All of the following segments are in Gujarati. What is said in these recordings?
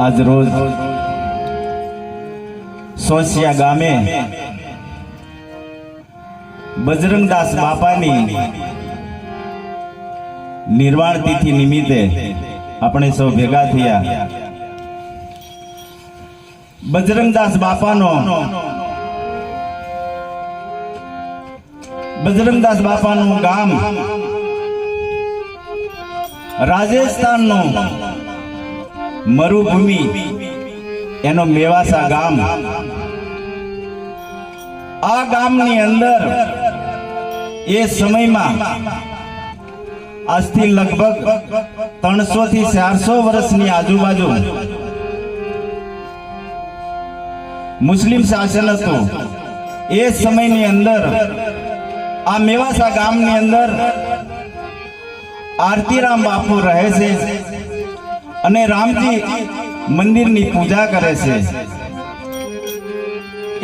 આજ રોજ સોસિયા ગામે બજરંગદાસ બાપાની નિર્વાણ તિથિ નિમિત્તે આપણે સૌ ભેગા થયા. બજરંગદાસ બાપાનો બજરંગદાસ બાપાનું ગામ રાજસ્થાનનું મરુભૂમિ, એનો મેવાસા ગામ. આ ગામની અંદર એ સમયમાં આજથી લગભગ ત્રણસો થી ચારસો વર્ષની આજુબાજુ મુસ્લિમ શાસન હતું. એ સમયની અંદર આ મેવાસા ગામની અંદર આરતીરામ બાપુ રહે છે. અને રામજી મંદિરની પૂજા કરે છે.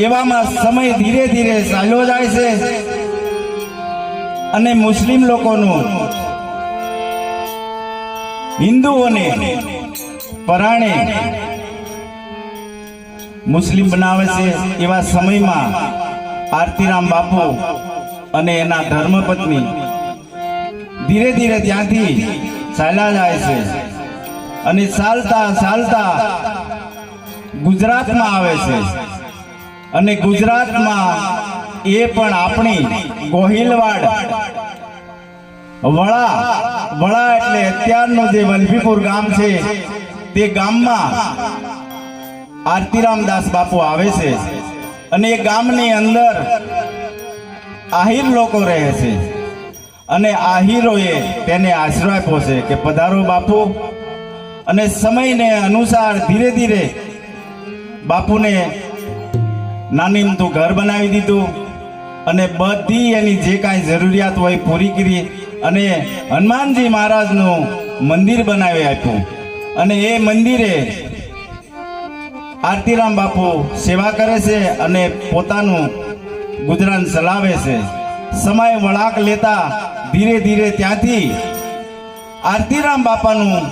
એવામાં સમય ધીરે ધીરે ચાલ્યો જાય છે અને મુસ્લિમ લોકોનું હિન્દુઓને પરાણે મુસ્લિમ બનાવે છે એવા સમયમાં આરતીરામ બાપુ અને એના ધર્મપત્ની ધીરે ધીરે ત્યાંથી ચાલ્યા જાય છે. અને ચાલતા ચાલતા ગુજરાતમાં આવે છે. અને ગુજરાતમાં એ પણ આપણી ગોહિલવાડ. વળા વળા એટલે અત્યારનું જે વલભીપુર ગામ છે, તે ગામમાં આરતીરામ દાસ બાપુ આવે છે. અને એ ગામની અંદર આહિર લોકો રહે છે. અને આહિરોએ તેને આશરો આપ્યો છે કે પધારો બાપુ. અને સમયને અનુસાર ધીરે ધીરે બાપુને નાની મોટું ઘર બનાવી દીધું અને બધી એની જે કાંઈ જરૂરિયાત હોય પૂરી કરી અને હનુમાનજી મહારાજનું મંદિર બનાવી આપ્યું. અને એ મંદિરે આરતીરામ બાપુ સેવા કરે છે અને પોતાનું ગુજરાન ચલાવે છે. સમય વળાક લેતા ધીરે ધીરે ત્યાંથી આરતીરામ બાપાનું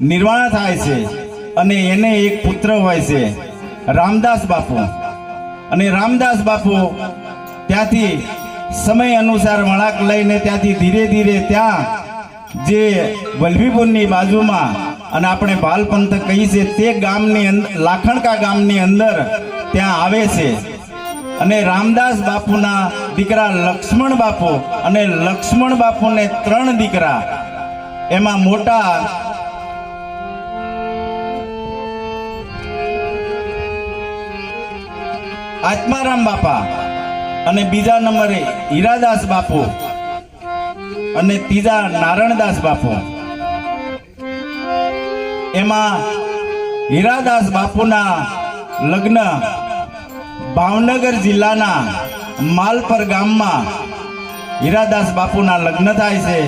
નિર્વાણ થાય છે અને એને એક પુત્ર હોય છે, રામદાસ બાપુ. અને રામદાસ બાપુ ત્યાંથી સમય અનુસાર વળાંક લઈને ત્યાંથી ધીરે ધીરે ત્યાં જે વલ્લભીપુરની બાજુમાં, અને આપણે ભાલ પંથક કહીએ છીએ, તે ગામની લાખણકા ગામની અંદર ત્યાં આવે છે. અને રામદાસ બાપુના દીકરા લક્ષ્મણ બાપુ, અને લક્ષ્મણ બાપુને ત્રણ દીકરા. એમાં મોટા આત્મારામ બાપા અને બીજા નંબરે હીરાદાસ બાપુ અને ત્રીજા નારણદાસ બાપુ. એમાં હીરાદાસ બાપુના લગ્ન ભાવનગર જિલ્લાના માલપર ગામમાં હીરાદાસ બાપુના લગ્ન થાય છે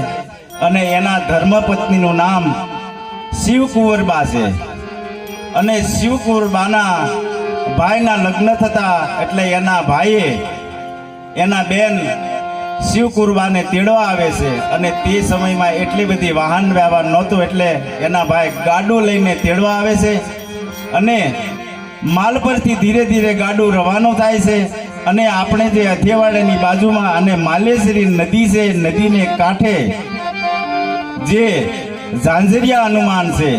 અને એના ધર્મપત્નીનું નામ શિવકુંવરબા છે. અને શિવકુંવરબાના ભાઈના લગ્ન થતા એટલે એના ભાઈએ એના બેન શિવ કુરબાને તેડવા આવે છે અને તે સમયમાં એટલી બધી વાહન વ્યવહાર નહોતું એટલે એના ભાઈ ગાડું લઈને તેડવા આવે છે અને માલ પરથી ધીરે ધીરે ગાડું રવાનું થાય છે અને આપણે જે અથિયાવાડાની બાજુમાં અને માલેશ્વરી નદી છે, નદીને કાંઠે જે ઝાંઝરિયા હનુમાન છે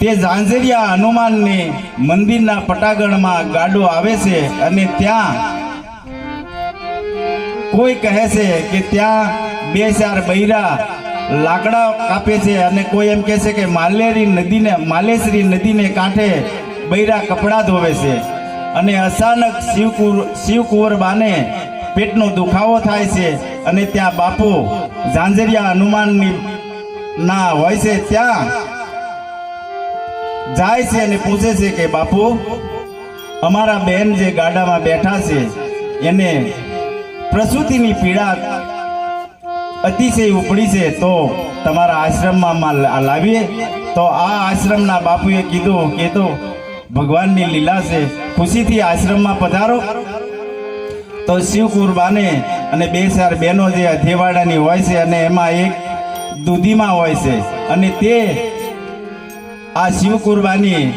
તે ઝાંઝરિયા હનુમાનને મંદિરના પટાગણમાં ગાડો આવે છે અને ત્યાં કોઈ કહે છે કે ત્યાં બે ચાર બૈરા લાકડા કાપે છે અને કોઈ એમ કહે છે કે માલેરી નદીને, માલેશ્રી નદીને કાંઠે બૈરા કપડાં ધોવે છે. અને અચાનક શિવકુર બાને પેટનો દુખાવો થાય છે અને ત્યાં બાપુ ઝાંઝરિયા હનુમાનની ના હોય છે ત્યાં જાય છે અને પૂછે છે કે, બાપુ, અમારા બેન જે ગાડામાં બેઠા છે, એને પ્રસૂતિની પીડા અતિશય ઉપડી છે, તો તમારા આશ્રમમાં લાવીએ. તો આ આશ્રમના બાપુએ કીધું કે, તો ભગવાનની લીલા છે, ખુશીથી આશ્રમમાં પધારો. તો શિવ કુરબાને અને બે ચાર બહેનો જે અધેવાડાની હોય છે અને એમાં એક દૂધીમાં હોય છે અને તે આ શિવ કુરબાની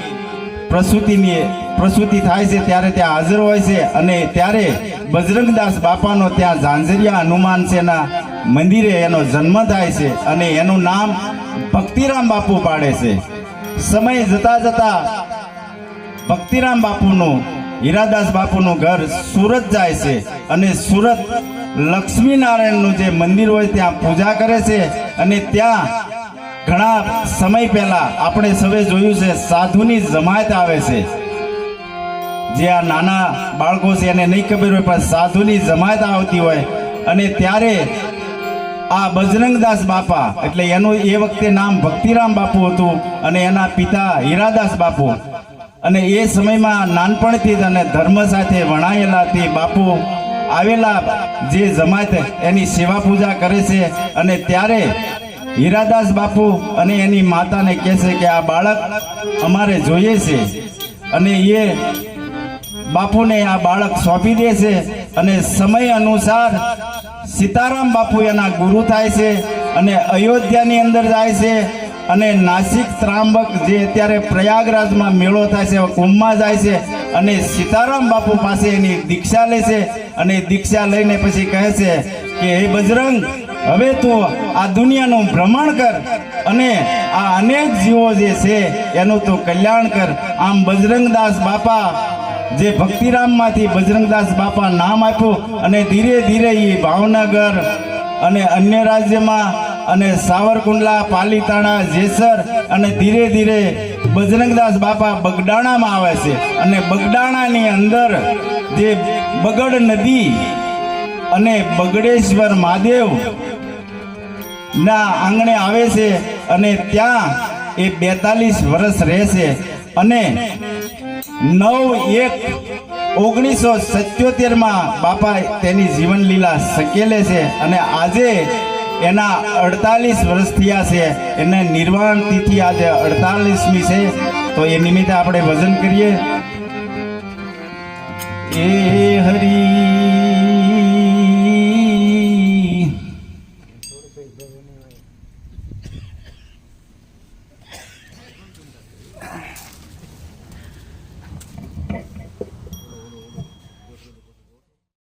પ્રસૂતિની પ્રસૂતિ થાય છે ત્યારે ત્યાં હાજર હોય છે અને ત્યારે બજરંગદાસ બાપાનો ત્યાં ઝાંઝરિયા હનુમાન સેના મંદિરે એનો જન્મ થાય છે અને એનું નામ ભક્તિરામ બાપુ પાડે છે. સમય જતા જતા ભક્તિરામ બાપુનું, હીરાદાસ બાપુનું ઘર સુરત જાય છે અને સુરત લક્ષ્મીનારાયણનું જે મંદિર હોય ત્યાં પૂજા કરે છે અને ત્યાં ઘણા સમય પહેલા આપણે સૌએ જોયું છે, સાધુની જમાયત આવે છે. જે આ નાના બાળકો છે, એને નહીં ખબર હોય, પણ સાધુની જમાયત આવતી હોય. અને ત્યારે આ બજરંગદાસ બાપા, એટલે એનું એ વખતે નામ ભક્તિરામ બાપુ હતું અને એના પિતા હીરાદાસ બાપુ. અને એ સમયમાં નાનપણથી જ અને ધર્મ સાથે વણાયેલા તે બાપુ આવેલા જે જમાત એની સેવા પૂજા કરે છે. અને ત્યારે હીરાદાસ બાપુ અને એની માતાને કહે છે કે આ બાળક અમારે જોઈએ છે અને એ બાપુને આ બાળક સોંપી દે છે અને સમય અનુસાર સીતારામ બાપુ એના ગુરુ થાય છે અને અયોધ્યાની અંદર જાય છે અને નાસિક ત્રાંબક જે અત્યારે પ્રયાગરાજમાં મેળો થાય છે, કુંભમાં જાય છે અને સીતારામ બાપુ પાસે એની દીક્ષા લે છે અને દીક્ષા લઈને પછી કહે છે કે હે બજરંગ, હવે તું આ દુનિયાનું ભ્રમણ કર અને આ અનેક જીવો જે છે એનું તું કલ્યાણ કર. આમ બજરંગદાસ બાપા જે ભક્તિરામમાંથી બજરંગદાસ બાપા નામ આપ્યું અને ધીરે ધીરે એ ભાવનગર અને અન્ય રાજ્યમાં અને સાવરકુંડલા, પાલીતાણા, જેસર અને ધીરે ધીરે બજરંગદાસ બાપા બગડાણામાં આવે છે. અને બગડાણાની અંદર જે બગડ નદી અને બગડેશ્વર મહાદેવ ના આંગણે આવે છે અને ત્યાં એ બેતાલીસ વર્ષ રહેશે અને નવ એક ઓગણીસો સત્યોતેરમાં બાપા તેની જીવનલીલા શકેલે છે અને આજે એના અડતાલીસ વર્ષ થયા છે. એને નિર્વાણ તિથિ આજે અડતાલીસમી છે. તો એ નિમિત્તે આપણે વજન કરીએ. એ હરી